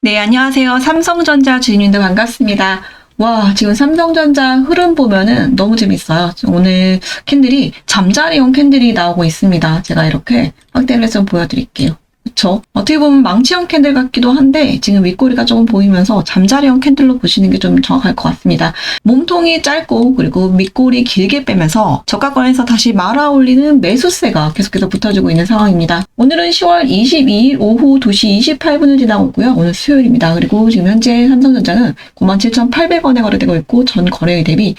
네, 안녕하세요. 삼성전자 주인님들 반갑습니다. 와, 지금 삼성전자 흐름 보면은 너무 재밌어요. 오늘 캔들이 잠자리용 캔들이 나오고 있습니다. 제가 이렇게 확대를 해서 보여드릴게요. 그쵸? 어떻게 보면 망치형 캔들 같기도 한데 지금 윗꼬리가 조금 보이면서 잠자리형 캔들로 보시는 게 좀 정확할 것 같습니다. 몸통이 짧고 그리고 밑골이 길게 빼면서 저가권에서 다시 말아 올리는 매수세가 계속해서 붙어주고 있는 상황입니다. 오늘은 10월 22일 오후 2시 28분을 지나고 있고요. 오늘 수요일입니다. 그리고 지금 현재 삼성전자는 97,800원에 거래되고 있고 전 거래일 대비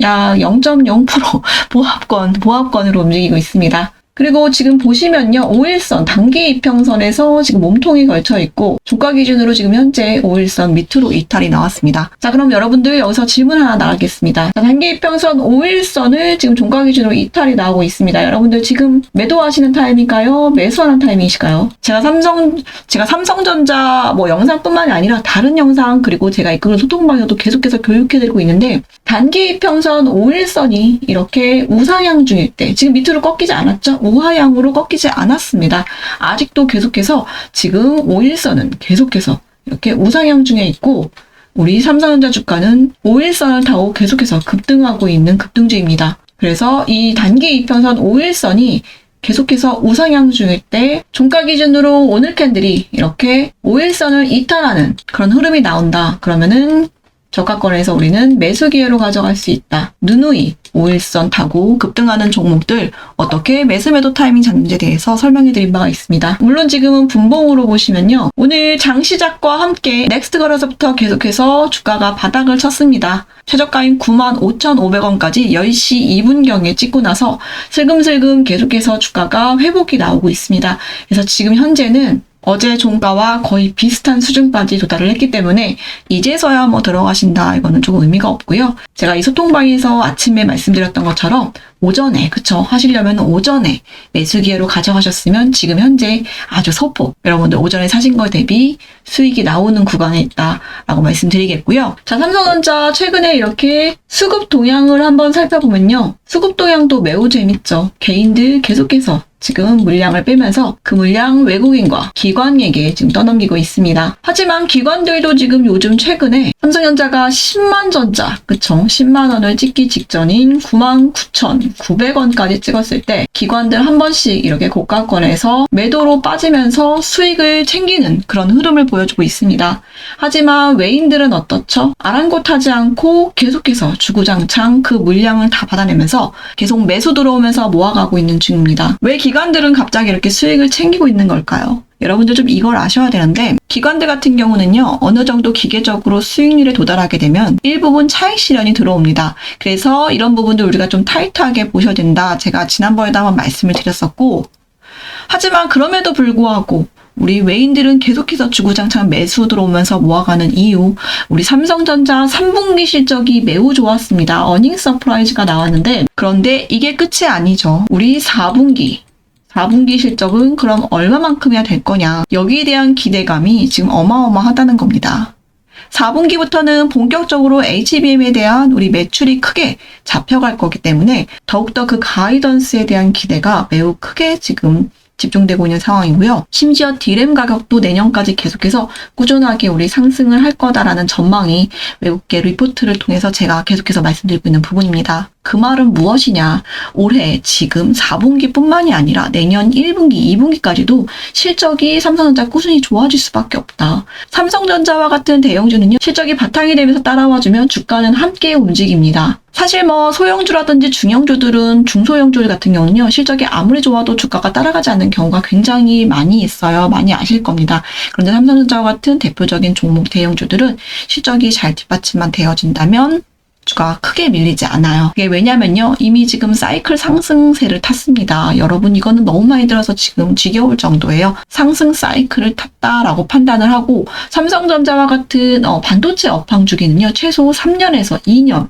약 0.0% 보합권, 보합권으로 움직이고 있습니다. 그리고 지금 보시면요. 5일선 단기 이평선에서 지금 몸통이 걸쳐 있고 주가 기준으로 지금 현재 5일선 밑으로 이탈이 나왔습니다. 자, 그럼 여러분들 여기서 질문 하나 나가겠습니다. 자, 단기 이평선 5일선을 지금 종가 기준으로 이탈이 나오고 있습니다. 여러분들 지금 매도하시는 타임인가요? 매수하는 타이밍이실까요? 제가 삼성 제가 삼성전자 뭐 영상뿐만이 아니라 다른 영상 그리고 제가 이끄는 소통방에도 계속해서 교육해드리고 있는데 단기 이평선 5일선이 이렇게 우상향 중일 때 지금 밑으로 꺾이지 않았죠? 우하향으로 꺾이지 않았습니다. 아직도 계속해서 지금 5일선은 계속해서 이렇게 우상향 중에 있고 우리 삼성전자 주가는 5일선을 타고 계속해서 급등하고 있는 급등주입니다. 그래서 이 단기 이평선 5일선이 계속해서 우상향 중일 때 종가 기준으로 오늘 캔들이 이렇게 5일선을 이탈하는 그런 흐름이 나온다. 그러면은 저가권에서 우리는 매수 기회로 가져갈 수 있다. 누누이 5일선 타고 급등하는 종목들 어떻게 매수 매도 타이밍 잡는지에 대해서 설명해 드린 바가 있습니다. 물론 지금은 분봉으로 보시면요. 오늘 장 시작과 함께 넥스트 거래소부터 계속해서 주가가 바닥을 쳤습니다. 최저가인 95,500원까지 10시 2분경에 찍고 나서 슬금슬금 계속해서 주가가 회복이 나오고 있습니다. 그래서 지금 현재는 어제 종가와 거의 비슷한 수준까지 도달을 했기 때문에 이제서야 뭐 들어가신다 이거는 조금 의미가 없고요. 제가 이 소통방에서 아침에 말씀드렸던 것처럼 오전에 그쵸 하시려면 오전에 매수 기회로 가져가셨으면 지금 현재 아주 소폭 여러분들 오전에 사신 거 대비 수익이 나오는 구간에 있다라고 말씀드리겠고요. 자 삼성전자 최근에 이렇게 수급 동향을 한번 살펴보면요. 수급 동향도 매우 재밌죠. 개인들 계속해서 지금 물량을 빼면서 그 물량 외국인과 기관에게 지금 떠넘기고 있습니다. 하지만 기관들도 지금 요즘 최근에 삼성전자가 10만 전자, 그쵸? 10만 원을 찍기 직전인 9만 9천 900원까지 찍었을 때 기관들 한 번씩 이렇게 고가권에서 매도로 빠지면서 수익을 챙기는 그런 흐름을 보여주고 있습니다. 하지만 외인들은 어떻죠? 아랑곳하지 않고 계속해서 주구장창 그 물량을 다 받아내면서 계속 매수 들어오면서 모아가고 있는 중입니다. 왜 기관들은 갑자기 이렇게 수익을 챙기고 있는 걸까요? 여러분들 좀 이걸 아셔야 되는데 기관들 같은 경우는요 어느 정도 기계적으로 수익률에 도달하게 되면 일부분 차익 실현이 들어옵니다. 그래서 이런 부분들 우리가 좀 타이트하게 보셔야 된다. 제가 지난번에도 한번 말씀을 드렸었고 하지만 그럼에도 불구하고 우리 외인들은 계속해서 주구장창 매수 들어오면서 모아가는 이유, 우리 삼성전자 3분기 실적이 매우 좋았습니다. 어닝 서프라이즈가 나왔는데, 그런데 이게 끝이 아니죠. 우리 4분기, 4분기 실적은 그럼 얼마만큼이야 될 거냐. 여기에 대한 기대감이 지금 어마어마하다는 겁니다. 4분기부터는 본격적으로 HBM에 대한 우리 매출이 크게 잡혀갈 거기 때문에 더욱더 그 가이던스에 대한 기대가 매우 크게 지금 집중되고 있는 상황이고요. 심지어 디램 가격도 내년까지 계속해서 꾸준하게 우리 상승을 할 거다라는 전망이 외국계 리포트를 통해서 제가 계속해서 말씀드리고 있는 부분입니다. 그 말은 무엇이냐? 올해 지금 4분기뿐만이 아니라 내년 1분기, 2분기까지도 실적이 삼성전자 꾸준히 좋아질 수밖에 없다. 삼성전자와 같은 대형주는요, 실적이 바탕이 되면서 따라와주면 주가는 함께 움직입니다. 사실 뭐 소형주라든지 중형주들은 중소형주 같은 경우는요, 실적이 아무리 좋아도 주가가 따라가지 않는 경우가 굉장히 많이 있어요. 많이 아실 겁니다. 그런데 삼성전자와 같은 대표적인 종목 대형주들은 실적이 잘 뒷받침만 되어진다면 주가가 크게 밀리지 않아요. 이게 왜냐면요. 이미 지금 사이클 상승세를 탔습니다. 여러분 이거는 너무 많이 들어서 지금 지겨울 정도예요. 상승 사이클을 탔다라고 판단을 하고 삼성전자와 같은 어, 반도체 업황 주기는요. 최소 3년에서 2년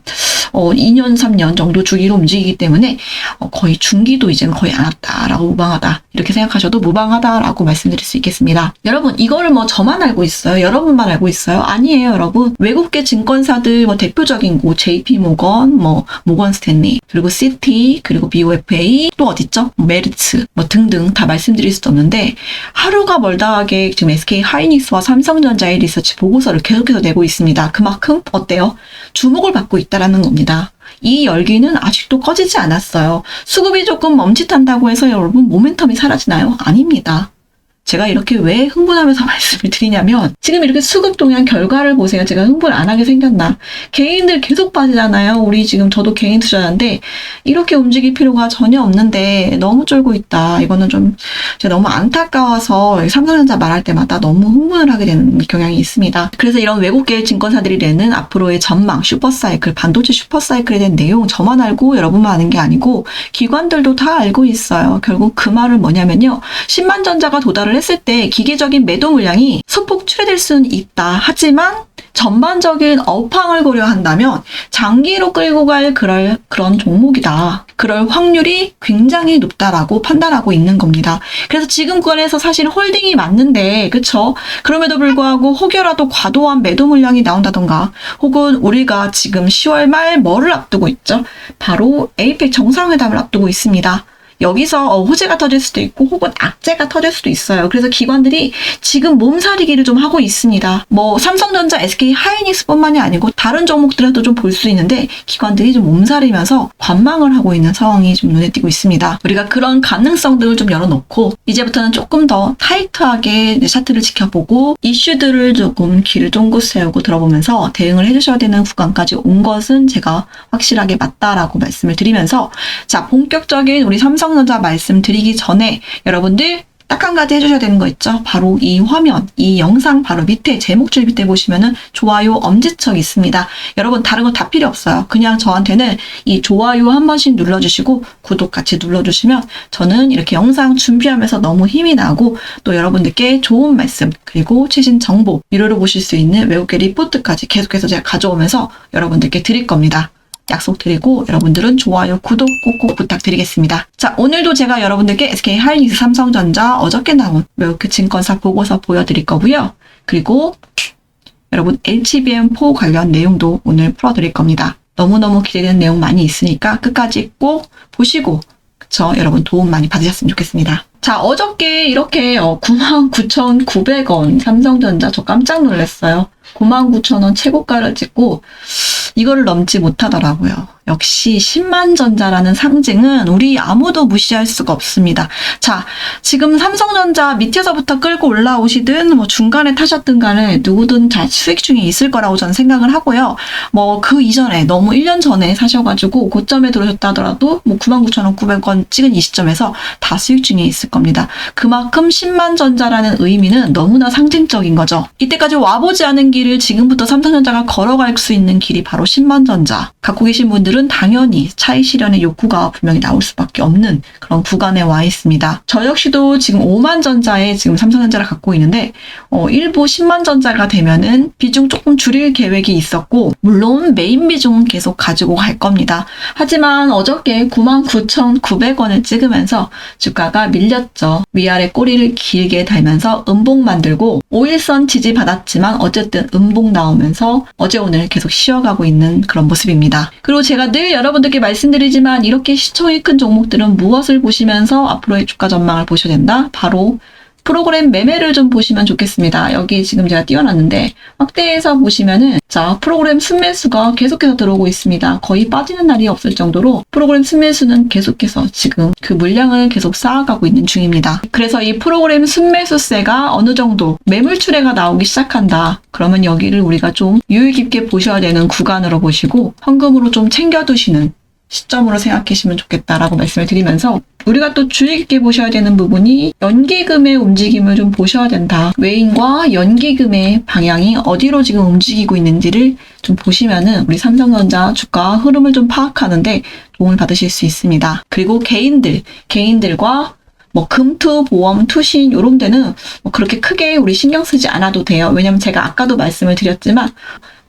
어, 2년, 3년 정도 주기로 움직이기 때문에 어, 거의 중기도 이제는 거의 안 왔다라고 무방하다. 이렇게 생각하셔도 무방하다라고 말씀드릴 수 있겠습니다. 여러분, 이거를 뭐 저만 알고 있어요? 여러분만 알고 있어요? 아니에요, 여러분. 외국계 증권사들 뭐 대표적인 곳, JP 모건, 뭐 모건 스탠리, 그리고 시티, 그리고 BOFA, 또 어딨죠? 뭐 메르츠, 뭐 등등 다 말씀드릴 수도 없는데 하루가 멀다 하게 지금 SK 하이닉스와 삼성전자의 리서치 보고서를 계속해서 내고 있습니다. 그만큼 어때요? 주목을 받고 있다라는 겁니다. 이 열기는 아직도 꺼지지 않았어요. 수급이 조금 멈칫한다고 해서 여러분 모멘텀이 사라지나요? 아닙니다. 제가 이렇게 왜 흥분하면서 말씀을 드리냐면 지금 이렇게 수급 동향 결과를 보세요. 제가 흥분 안 하게 생겼나. 개인들 계속 빠지잖아요. 우리 지금 저도 개인 투자자인데 이렇게 움직일 필요가 전혀 없는데 너무 쫄고 있다. 이거는 좀 제가 너무 안타까워서 삼성전자 말할 때마다 너무 흥분을 하게 되는 경향이 있습니다. 그래서 이런 외국계 증권사들이 내는 앞으로의 전망, 슈퍼사이클, 반도체 슈퍼사이클에 대한 내용 저만 알고 여러분만 아는 게 아니고 기관들도 다 알고 있어요. 결국 그 말은 뭐냐면요. 10만 전자가 도달을 했을 때 기계적인 매도 물량이 소폭 출해될 수는 있다. 하지만 전반적인 업황을 고려한다면 장기로 끌고 갈 그럴, 그런 종목이다. 그럴 확률이 굉장히 높다라고 판단하고 있는 겁니다. 그래서 지금 구간에서 사실 홀딩이 맞는데, 그쵸? 그럼에도 불구하고 혹여라도 과도한 매도 물량이 나온다던가, 혹은 우리가 지금 10월 말 뭐를 앞두고 있죠? 바로 에이펙 정상회담을 앞두고 있습니다. 여기서 어, 호재가 터질 수도 있고 혹은 악재가 터질 수도 있어요. 그래서 기관들이 지금 몸살이기를 좀 하고 있습니다. 뭐 삼성전자, SK 하이닉스뿐만이 아니고 다른 종목들에도 좀 볼 수 있는데 기관들이 좀 몸살이면서 관망을 하고 있는 상황이 좀 눈에 띄고 있습니다. 우리가 그런 가능성들을 좀 열어놓고 이제부터는 조금 더 타이트하게 차트를 지켜보고 이슈들을 조금 귀를 쫑긋 세우고 들어보면서 대응을 해주셔야 되는 구간까지 온 것은 제가 확실하게 맞다라고 말씀을 드리면서 자 본격적인 우리 삼성 전자 말씀드리기 전에 여러분들 딱 한 가지 해주셔야 되는 거 있죠? 바로 이 화면, 이 영상 바로 밑에 제목줄 밑에 보시면은 좋아요 엄지척 있습니다. 여러분 다른 거다 필요 없어요. 그냥 저한테는 이 좋아요 한 번씩 눌러주시고 구독 같이 눌러주시면 저는 이렇게 영상 준비하면서 너무 힘이 나고 또 여러분들께 좋은 말씀 그리고 최신 정보 유료로 보실 수 있는 외국계 리포트까지 계속해서 제가 가져오면서 여러분들께 드릴 겁니다. 약속드리고 여러분들은 좋아요, 구독 꼭꼭 부탁드리겠습니다. 자, 오늘도 제가 여러분들께 SK 하이닉스 삼성전자 어저께 나온 외국계 증권사 보고서 보여드릴 거고요. 그리고 여러분 HBM4 관련 내용도 오늘 풀어드릴 겁니다. 너무너무 기대되는 내용 많이 있으니까 끝까지 꼭 보시고 그쵸? 여러분 도움 많이 받으셨으면 좋겠습니다. 자, 어저께 이렇게 어, 99,900원 삼성전자 저 깜짝 놀랐어요. 99,000원 최고가를 찍고 이거를 넘지 못하더라고요. 역시 10만 전자라는 상징은 우리 아무도 무시할 수가 없습니다. 자, 지금 삼성전자 밑에서부터 끌고 올라오시든 뭐 중간에 타셨든 간에 누구든 다 수익 중에 있을 거라고 저는 생각을 하고요. 뭐 그 이전에 너무 1년 전에 사셔가지고 고점에 들어오셨다 하더라도 뭐 99,900원 찍은 이 시점에서 다 수익 중에 있을 겁니다. 그만큼 10만 전자라는 의미는 너무나 상징적인 거죠. 이때까지 와보지 않은 길을 지금부터 삼성전자가 걸어갈 수 있는 길이 바로 10만 전자. 갖고 계신 분들은 당연히 차익 실현의 욕구가 분명히 나올 수밖에 없는 그런 구간에 와 있습니다. 저 역시도 지금 5만 전자에 지금 삼성전자를 갖고 있는데 어, 일부 10만 전자가 되면은 비중 조금 줄일 계획이 있었고 물론 메인 비중은 계속 가지고 갈 겁니다. 하지만 어저께 99,900원을 찍으면서 주가가 밀렸죠. 위아래 꼬리를 길게 달면서 음봉 만들고 5일선 지지 받았지만 어쨌든 음봉 나오면서 어제 오늘 계속 쉬어가고 있는 그런 모습입니다. 그리고 제가 늘 여러분들께 말씀드리지만 이렇게 시총이 큰 종목들은 무엇을 보시면서 앞으로의 주가 전망을 보셔야 된다? 바로 프로그램 매매를 좀 보시면 좋겠습니다. 여기 지금 제가 띄워놨는데 확대해서 보시면은 자 프로그램 순매수가 계속해서 들어오고 있습니다. 거의 빠지는 날이 없을 정도로 프로그램 순매수는 계속해서 지금 그 물량을 계속 쌓아가고 있는 중입니다. 그래서 이 프로그램 순매수세가 어느 정도 매물 출회가 나오기 시작한다. 그러면 여기를 우리가 좀 유의 깊게 보셔야 되는 구간으로 보시고 현금으로 좀 챙겨두시는 시점으로 생각하시면 좋겠다라고 말씀을 드리면서 우리가 또 주의 깊게 보셔야 되는 부분이 연기금의 움직임을 좀 보셔야 된다. 외인과 연기금의 방향이 어디로 지금 움직이고 있는지를 좀 보시면은 우리 삼성전자 주가 흐름을 좀 파악하는데 도움을 받으실 수 있습니다. 그리고 개인들, 개인들과 뭐 금투, 보험, 투신 요런 데는 뭐 그렇게 크게 우리 신경 쓰지 않아도 돼요. 왜냐면 제가 아까도 말씀을 드렸지만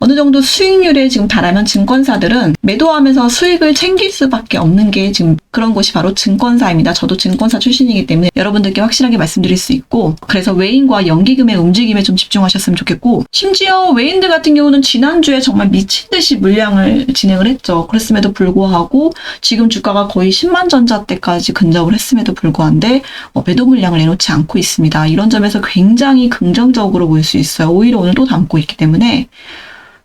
어느 정도 수익률에 지금 달하면 증권사들은 매도하면서 수익을 챙길 수밖에 없는 게 지금 그런 곳이 바로 증권사입니다. 저도 증권사 출신이기 때문에 여러분들께 확실하게 말씀드릴 수 있고 그래서 외인과 연기금의 움직임에 좀 집중하셨으면 좋겠고 심지어 외인들 같은 경우는 지난주에 정말 미친 듯이 물량을 진행을 했죠. 그랬음에도 불구하고 지금 주가가 거의 10만 전자대까지 근접을 했음에도 불구한데 어, 매도 물량을 내놓지 않고 있습니다. 이런 점에서 굉장히 긍정적으로 보일 수 있어요. 오히려 오늘 또 담고 있기 때문에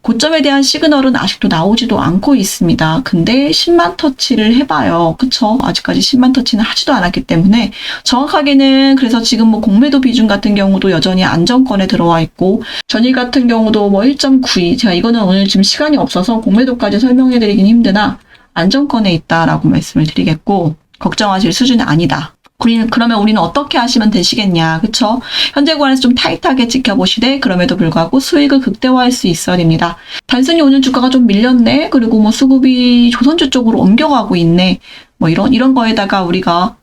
고점에 대한 시그널은 아직도 나오지도 않고 있습니다. 근데 10만 터치를 해봐요. 그쵸? 아직까지 10만 터치는 하지도 않았기 때문에 정확하게는 그래서 지금 뭐 공매도 비중 같은 경우도 여전히 안정권에 들어와 있고 전일 같은 경우도 뭐 1.92 제가 이거는 오늘 지금 시간이 없어서 공매도까지 설명해 드리긴 힘드나 안정권에 있다라고 말씀을 드리겠고 걱정하실 수준은 아니다. 그러면 우리는 어떻게 하시면 되시겠냐, 그쵸? 현재 구간에서 좀 타이트하게 지켜보시되 그럼에도 불구하고 수익을 극대화할 수 있어야 됩니다. 단순히 오늘 주가가 좀 밀렸네, 그리고 뭐 수급이 조선주 쪽으로 옮겨가고 있네, 뭐 이런 이런 거에다가 우리가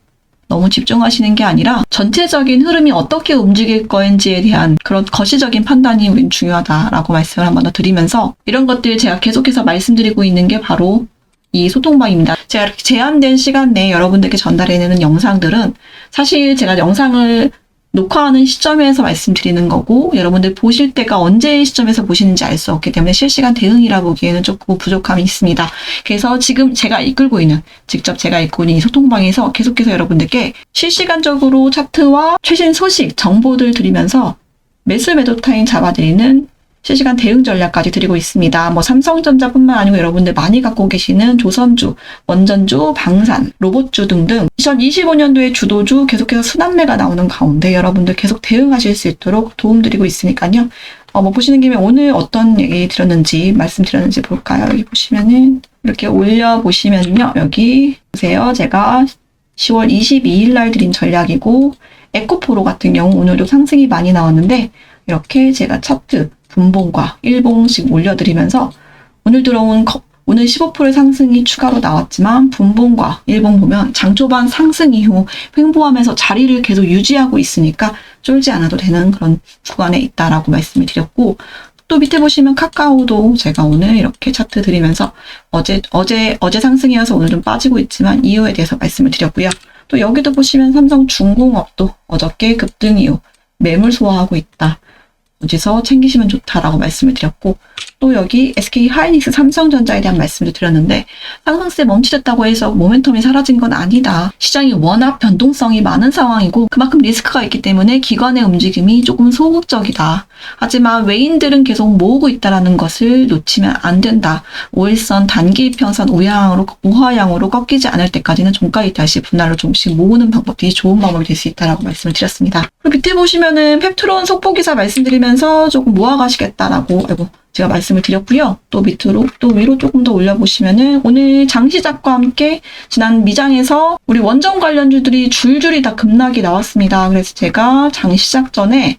너무 집중하시는 게 아니라 전체적인 흐름이 어떻게 움직일 거인지에 대한 그런 거시적인 판단이 중요하다라고 말씀을 한 번 더 드리면서 이런 것들 제가 계속해서 말씀드리고 있는 게 바로 이 소통방입니다. 제가 이렇게 제한된 시간 내에 여러분들께 전달해내는 영상들은 사실 제가 영상을 녹화하는 시점에서 말씀드리는 거고 여러분들 보실 때가 언제 시점에서 보시는지 알 수 없기 때문에 실시간 대응이라 보기에는 조금 부족함이 있습니다. 그래서 지금 제가 이끌고 있는 직접 제가 이끌고 있는 이 소통방에서 계속해서 여러분들께 실시간적으로 차트와 최신 소식 정보들 드리면서 매수 매도 타임 잡아드리는 실시간 대응 전략까지 드리고 있습니다. 뭐 삼성전자뿐만 아니고 여러분들 많이 갖고 계시는 조선주, 원전주, 방산, 로봇주 등등 2025년도에 주도주 계속해서 순환매가 나오는 가운데 여러분들 계속 대응하실 수 있도록 도움드리고 있으니까요. 어, 뭐 보시는 김에 오늘 어떤 얘기 드렸는지 말씀드렸는지 볼까요? 여기 보시면은 이렇게 올려 보시면요. 여기 보세요. 제가 10월 22일 날 드린 전략이고 에코프로 같은 경우 오늘도 상승이 많이 나왔는데 이렇게 제가 차트 분봉과 일봉씩 올려드리면서 오늘 들어온 거- 오늘 15% 상승이 추가로 나왔지만 분봉과 일봉 보면 장 초반 상승 이후 횡보하면서 자리를 계속 유지하고 있으니까 쫄지 않아도 되는 그런 구간에 있다라고 말씀을 드렸고 또 밑에 보시면 카카오도 제가 오늘 이렇게 차트 드리면서 어제 어제 어제 상승이어서 오늘 좀 빠지고 있지만 이유에 대해서 말씀을 드렸고요. 또 여기도 보시면 삼성 중공업도 어저께 급등 이후 매물 소화하고 있다. 어디서 챙기시면 좋다라고 말씀을 드렸고 또 여기 SK 하이닉스 삼성전자에 대한 말씀을 드렸는데 상승세 멈추셨다고 해서 모멘텀이 사라진 건 아니다. 시장이 워낙 변동성이 많은 상황이고 그만큼 리스크가 있기 때문에 기관의 움직임이 조금 소극적이다. 하지만 외인들은 계속 모으고 있다라는 것을 놓치면 안 된다. 5일선 단기 평선 우하향으로 우하향으로 꺾이지 않을 때까지는 종가에 다시 분할로 조금씩 모으는 방법이 좋은 방법이 될 수 있다라고 말씀을 드렸습니다. 그리고 밑에 보시면은 펩트론 속보 기사 말씀드리면 서 조금 모아가시겠다라고 아이고 제가 말씀을 드렸고요. 또 밑으로 또 위로 조금 더 올려보시면은 오늘 장 시작과 함께 지난 미장에서 우리 원전 관련주들이 줄줄이 다 급락이 나왔습니다. 그래서 제가 장 시작 전에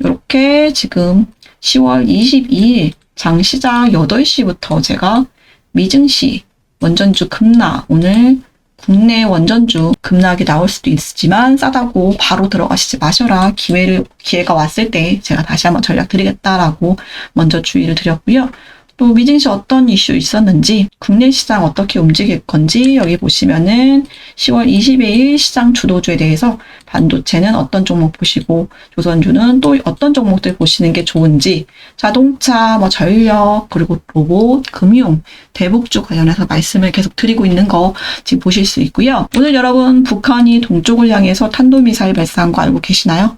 이렇게 지금 10월 22일 장 시작 8시부터 제가 미증시 원전주 급락 오늘 국내 원전주 급락이 나올 수도 있지만 싸다고 바로 들어가시지 마셔라. 기회를 기회가 왔을 때 제가 다시 한번 전략 드리겠다라고 먼저 주의를 드렸고요. 또 미증시 어떤 이슈 있었는지 국내 시장 어떻게 움직일 건지 여기 보시면은 10월 22일 시장 주도주에 대해서 반도체는 어떤 종목 보시고 조선주는 또 어떤 종목들 보시는 게 좋은지 자동차, 뭐 전력, 그리고 로봇, 금융, 대북주 관련해서 말씀을 계속 드리고 있는 거 지금 보실 수 있고요. 오늘 여러분 북한이 동쪽을 향해서 탄도미사일 발사한 거 알고 계시나요?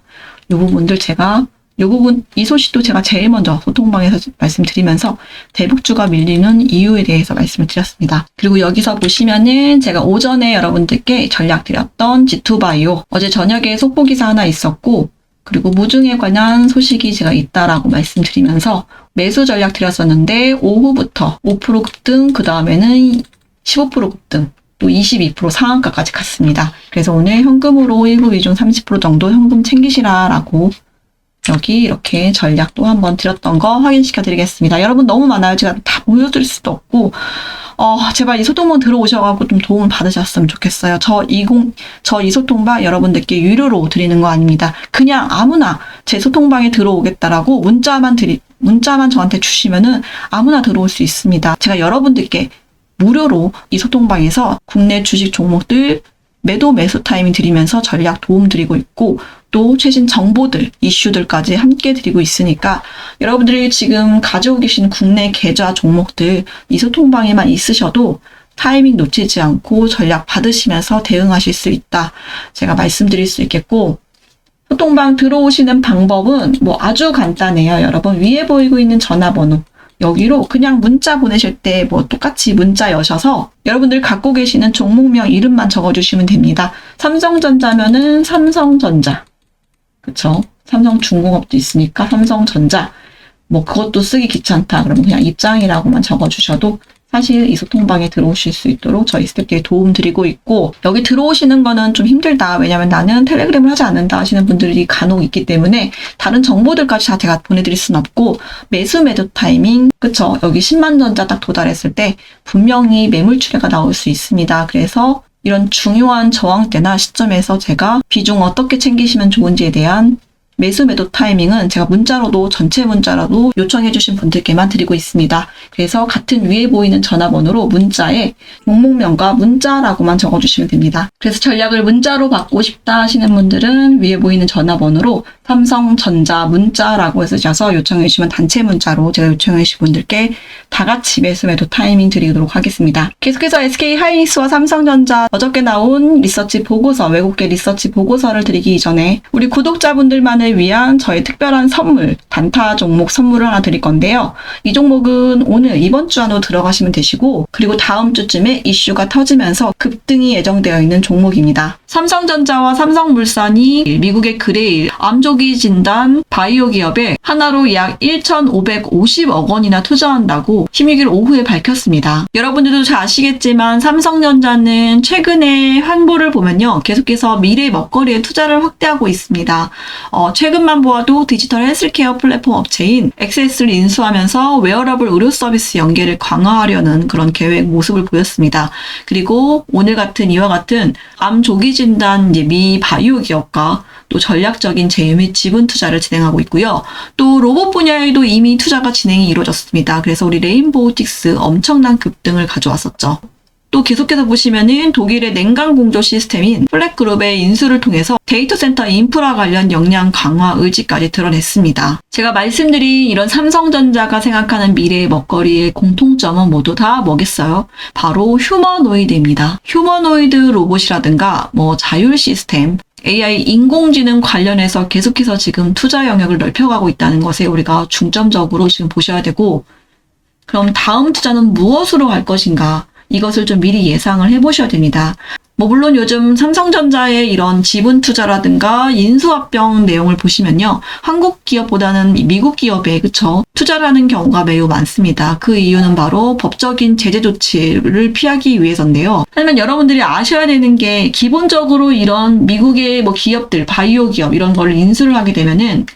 이 부분들 제가 이 부분 이 소식도 제가 제일 먼저 소통방에서 말씀드리면서 대북주가 밀리는 이유에 대해서 말씀을 드렸습니다. 그리고 여기서 보시면은 제가 오전에 여러분들께 전략 드렸던 G2바이오 어제 저녁에 속보 기사 하나 있었고 그리고 무중에 관한 소식이 제가 있다라고 말씀드리면서 매수 전략 드렸었는데 오후부터 5% 급등 그 다음에는 15% 급등 또 22% 상한가까지 갔습니다. 그래서 오늘 현금으로 일부 비중 30% 정도 현금 챙기시라라고 여기 이렇게 전략도 한번 드렸던 거 확인시켜 드리겠습니다. 여러분 너무 많아요. 제가 다 보여드릴 수도 없고, 어, 제발 이 소통방 들어오셔가지고 좀 도움을 받으셨으면 좋겠어요. 저 이공, 저 이 소통방 여러분들께 유료로 드리는 거 아닙니다. 그냥 아무나 제 소통방에 들어오겠다라고 문자만 드리, 문자만 저한테 주시면은 아무나 들어올 수 있습니다. 제가 여러분들께 무료로 이 소통방에서 국내 주식 종목들 매도 매수 타이밍 드리면서 전략 도움 드리고 있고 또 최신 정보들, 이슈들까지 함께 드리고 있으니까 여러분들이 지금 가지고 계신 국내 계좌 종목들 이 소통방에만 있으셔도 타이밍 놓치지 않고 전략 받으시면서 대응하실 수 있다. 제가 말씀드릴 수 있겠고 소통방 들어오시는 방법은 뭐 아주 간단해요. 여러분 위에 보이고 있는 전화번호 여기로 그냥 문자 보내실 때 뭐 똑같이 문자 여셔서 여러분들 갖고 계시는 종목명 이름만 적어주시면 됩니다. 삼성전자면은 삼성전자. 그쵸? 삼성 중공업도 있으니까 삼성전자. 뭐 그것도 쓰기 귀찮다. 그러면 그냥 입장이라고만 적어주셔도 사실 이 소통방에 들어오실 수 있도록 저희 스태프들이 도움 드리고 있고 여기 들어오시는 거는 좀 힘들다. 왜냐면 나는 텔레그램을 하지 않는다 하시는 분들이 간혹 있기 때문에 다른 정보들까지 다 제가 보내드릴 순 없고 매수 매도 타이밍 그쵸 여기 10만 전자 딱 도달했을 때 분명히 매물 출회가 나올 수 있습니다. 그래서 이런 중요한 저항 때나 시점에서 제가 비중 어떻게 챙기시면 좋은지에 대한 매수 매도 타이밍은 제가 문자로도 전체 문자라도 요청해 주신 분들께만 드리고 있습니다. 그래서 같은 위에 보이는 전화번호로 문자에 종목명과 문자라고만 적어주시면 됩니다. 그래서 전략을 문자로 받고 싶다 하시는 분들은 위에 보이는 전화번호로 삼성전자 문자라고 쓰셔서 요청해 주시면 단체 문자로 제가 요청해 주신 분들께 다 같이 매수 매도 타이밍 드리도록 하겠습니다. 계속해서 SK 하이닉스와 삼성전자 어저께 나온 리서치 보고서 외국계 리서치 보고서를 드리기 이전에 우리 구독자분들만을 위한 저의 특별한 선물 단타 종목 선물을 하나 드릴 건데요. 이 종목은 오늘 이번 주 안으로 들어가시면 되시고 그리고 다음 주쯤에 이슈가 터지면서 급등이 예정되어 있는 종목입니다. 삼성전자와 삼성물산이 미국의 그레일 암조기 진단 바이오 기업에 하나로 약 1,550억 원이나 투자한다고 16일 오후에 밝혔습니다. 여러분들도 잘 아시겠지만 삼성전자는 최근에 환보를 보면요. 계속해서 미래 먹거리에 투자를 확대하고 있습니다. 어, 최근만 보아도 디지털 헬스케어 플랫폼 업체인 엑세스를 인수하면서 웨어러블 의료 서비스 연계를 강화하려는 그런 계획 모습을 보였습니다. 그리고 오늘 같은 이와 같은 암 조기 진단 이제 미 바이오 기업과 또 전략적인 제휴 및 지분 투자를 진행하고 있고요. 또 로봇 분야에도 이미 투자가 진행이 이루어졌습니다. 그래서 우리 레인보우틱스 엄청난 급등을 가져왔었죠. 또 계속해서 보시면은 독일의 냉각 공조 시스템인 플랫그룹의 인수를 통해서 데이터 센터 인프라 관련 역량 강화 의지까지 드러냈습니다. 제가 말씀드린 이런 삼성전자가 생각하는 미래의 먹거리의 공통점은 모두 다 뭐겠어요? 바로 휴머노이드입니다. 휴머노이드 로봇이라든가 뭐 자율 시스템, AI 인공지능 관련해서 계속해서 지금 투자 영역을 넓혀가고 있다는 것에 우리가 중점적으로 지금 보셔야 되고, 그럼 다음 투자는 무엇으로 갈 것인가? 이것을 좀 미리 예상을 해보셔야 됩니다. 뭐 물론 요즘 삼성전자의 이런 지분 투자라든가 인수합병 내용을 보시면요. 한국 기업보다는 미국 기업에 그쵸 투자를 하는 경우가 매우 많습니다. 그 이유는 바로 법적인 제재 조치를 피하기 위해서인데요. 하지만 여러분들이 아셔야 되는 게 기본적으로 이런 미국의 뭐 기업들, 바이오 기업 이런 걸 인수를 하게 되면은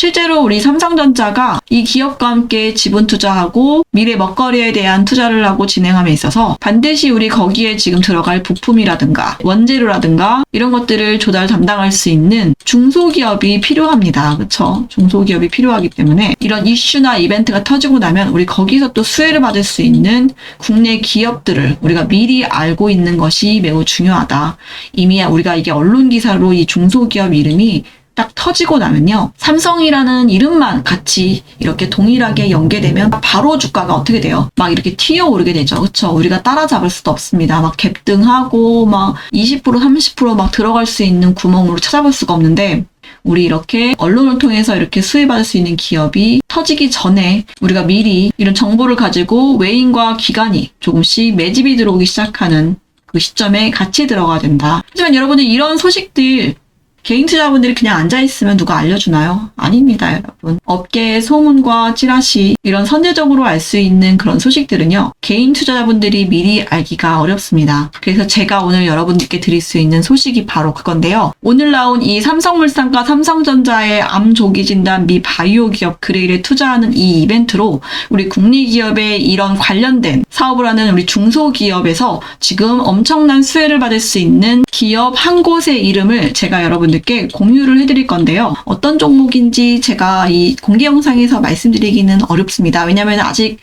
실제로 우리 삼성전자가 이 기업과 함께 지분 투자하고 미래 먹거리에 대한 투자를 하고 진행함에 있어서 반드시 우리 거기에 지금 들어갈 부품이라든가 원재료라든가 이런 것들을 조달 담당할 수 있는 중소기업이 필요합니다. 그렇죠? 중소기업이 필요하기 때문에 이런 이슈나 이벤트가 터지고 나면 우리 거기서 또 수혜를 받을 수 있는 국내 기업들을 우리가 미리 알고 있는 것이 매우 중요하다. 이미 우리가 이게 언론 기사로 이 중소기업 이름이 딱 터지고 나면요. 삼성이라는 이름만 같이 이렇게 동일하게 연계되면 바로 주가가 어떻게 돼요? 막 이렇게 튀어오르게 되죠. 그쵸? 우리가 따라잡을 수도 없습니다. 막 갭등하고 막 20% 30%막 들어갈 수 있는 구멍으로 찾아볼 수가 없는데 우리 이렇게 언론을 통해서 이렇게 수혜받을 수 있는 기업이 터지기 전에 우리가 미리 이런 정보를 가지고 외인과 기관이 조금씩 매집이 들어오기 시작하는 그 시점에 같이 들어가야 된다. 하지만 여러분들 이런 소식들 개인 투자분들이 그냥 앉아있으면 누가 알려주나요? 아닙니다, 여러분. 업계의 소문과 찌라시, 이런 선제적으로 알 수 있는 그런 소식들은요, 개인 투자자분들이 미리 알기가 어렵습니다. 그래서 제가 오늘 여러분들께 드릴 수 있는 소식이 바로 그건데요. 오늘 나온 이 삼성물산과 삼성전자의 암 조기 진단 미 바이오 기업 그레일에 투자하는 이 이벤트로 우리 국리기업의 이런 관련된 사업을 하는 우리 중소기업에서 지금 엄청난 수혜를 받을 수 있는 기업 한 곳의 이름을 제가 여러분 여러분들께 공유를 해드릴 건데요. 어떤 종목인지 제가 이 공개 영상에서 말씀드리기는 어렵습니다. 왜냐하면 아직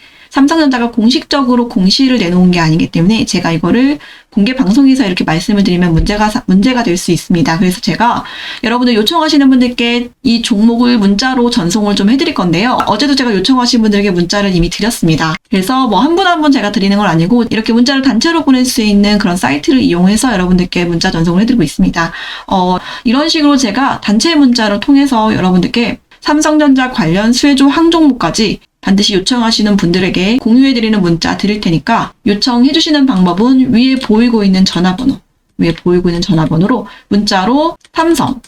삼성전자가 공식적으로 공시를 내놓은 게 아니기 때문에 제가 이거를 공개 방송에서 이렇게 말씀을 드리면 문제가 사- 문제가 될 수 있습니다. 그래서 제가 여러분들 요청하시는 분들께 이 종목을 문자로 전송을 좀 해드릴 건데요. 어제도 제가 요청하신 분들에게 문자를 이미 드렸습니다. 그래서 뭐 한 분 한 분 제가 드리는 건 아니고 이렇게 문자를 단체로 보낼 수 있는 그런 사이트를 이용해서 여러분들께 문자 전송을 해드리고 있습니다. 어, 이런 식으로 제가 단체 문자를 통해서 여러분들께 삼성전자 관련 수혜주 항종목까지 반드시 요청하시는 분들에게 공유해드리는 문자 드릴 테니까 요청해주시는 방법은 위에 보이고 있는 전화번호, 위에 보이고 있는 전화번호로 문자로 삼성,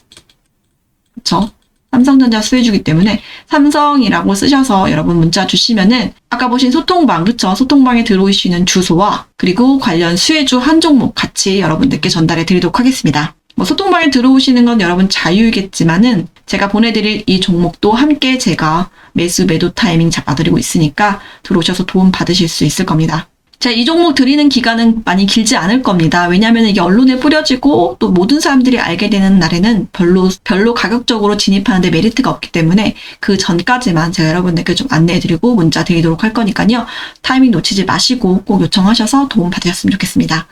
그쵸? 삼성전자 수혜주기 때문에 삼성이라고 쓰셔서 여러분 문자 주시면은 아까 보신 소통방, 그쵸? 소통방에 들어오시는 주소와 그리고 관련 수혜주 한 종목 같이 여러분들께 전달해 드리도록 하겠습니다. 뭐 소통방에 들어오시는 건 여러분 자유이겠지만은 제가 보내드릴 이 종목도 함께 제가 매수 매도 타이밍 잡아드리고 있으니까 들어오셔서 도움 받으실 수 있을 겁니다. 제가 이 종목 드리는 기간은 많이 길지 않을 겁니다. 왜냐하면 이게 언론에 뿌려지고 또 모든 사람들이 알게 되는 날에는 별로 별로 가격적으로 진입하는데 메리트가 없기 때문에 그 전까지만 제가 여러분들께 좀 안내해드리고 문자 드리도록 할 거니까요. 타이밍 놓치지 마시고 꼭 요청하셔서 도움 받으셨으면 좋겠습니다.